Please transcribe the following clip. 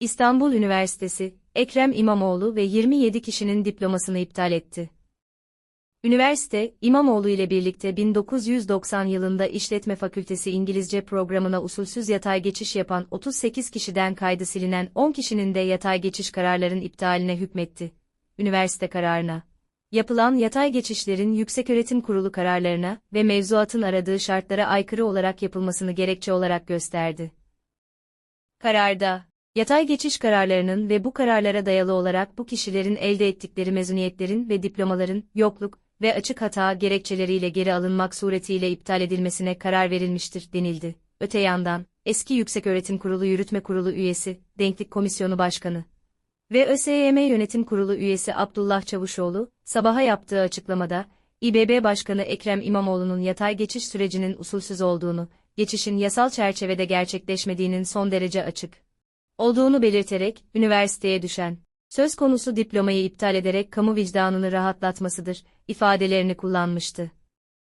İstanbul Üniversitesi, Ekrem İmamoğlu ve 27 kişinin diplomasını iptal etti. Üniversite, İmamoğlu ile birlikte 1990 yılında İşletme Fakültesi İngilizce programına usulsüz yatay geçiş yapan 38 kişiden kaydı silinen 10 kişinin de yatay geçiş kararların iptaline hükmetti. Üniversite kararına. Yapılan yatay geçişlerin Yükseköğretim Kurulu kararlarına ve mevzuatın aradığı şartlara aykırı olarak yapılmasını gerekçe olarak gösterdi. Kararda, yatay geçiş kararlarının ve bu kararlara dayalı olarak bu kişilerin elde ettikleri mezuniyetlerin ve diplomaların yokluk ve açık hata gerekçeleriyle geri alınmak suretiyle iptal edilmesine karar verilmiştir denildi. Öte yandan, eski Yükseköğretim Kurulu Yürütme Kurulu üyesi, Denklik Komisyonu Başkanı ve ÖSYM Yönetim Kurulu üyesi Abdullah Çavuşoğlu, sabaha yaptığı açıklamada, İBB Başkanı Ekrem İmamoğlu'nun yatay geçiş sürecinin usulsüz olduğunu, geçişin yasal çerçevede gerçekleşmediğinin son derece açık olduğunu belirterek, üniversiteye düşen, söz konusu diplomayı iptal ederek kamu vicdanını rahatlatmasıdır, ifadelerini kullanmıştı.